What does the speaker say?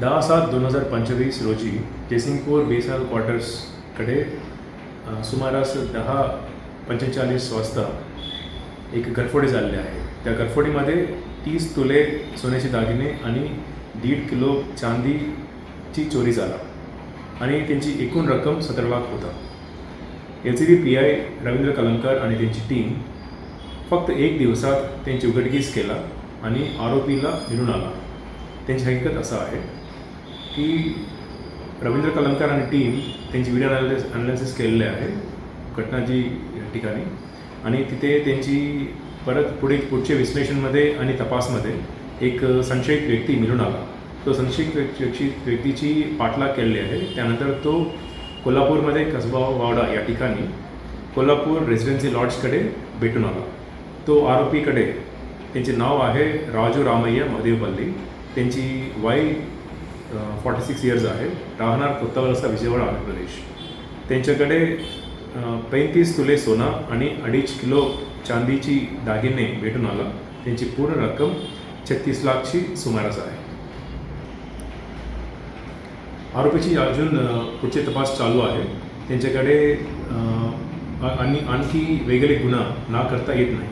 दहा सात दोन हजार पंचवीस रोजी जयसिंगपूर बेसाल क्वार्टर्सकडे सुमारास दहा पंचेचाळीस वाजता एक घरफोडी झालेली आहे. त्या घरफोडीमध्ये तीस तुले सोन्याचे दागिने आणि दीड किलो चांदीची चोरी झाला आणि त्यांची एकूण रक्कम सतरा लाख होता. L C B P I Ravindra Kalankar आणि त्यांची टीम फक्त एक दिवसात त्यांची उघडकीस केला आणि आरोपीला मिळून आला त्यांची हकीकत असं आहे की रवींद्र कलमकार आणि टीम त्यांची व्हिडिओ अनालिस अनालिसिस केलेले आहे घटनाची ठिकाणी. आणि तिथे त्यांची परत पुढे पुढच्या विश्लेषणमध्ये आणि तपासमध्ये एक संशयित व्यक्ती मिळून आला. तो संशयित व्यक्ती व्यक्तीची पाठलाग केलेली आहे. त्यानंतर तो कोल्हापूरमध्ये कसबा वावडा या ठिकाणी कोल्हापूर रेसिडेन्सी लॉड्सकडे भेटून आला. तो आरोपीकडे त्यांचे नाव आहे राजू रामय्या महादेवपल्ली त्यांची वाई फॉर्टी सिक्स इयर्स आहे. राहणार कोत्तावलसा विजयवाडा आंध्र प्रदेश. त्यांच्याकडे पैंतीस तुले सोना आणि अडीच किलो चांदीची दागिने भेटून आला. त्यांची पूर्ण रक्कम छत्तीस लाखची सुमारास आहे. आरोपीची अजून पुढचे तपास चालू आहे. त्यांच्याकडे आणि आणखी वेगळे गुन्हा ना करता येत नाही.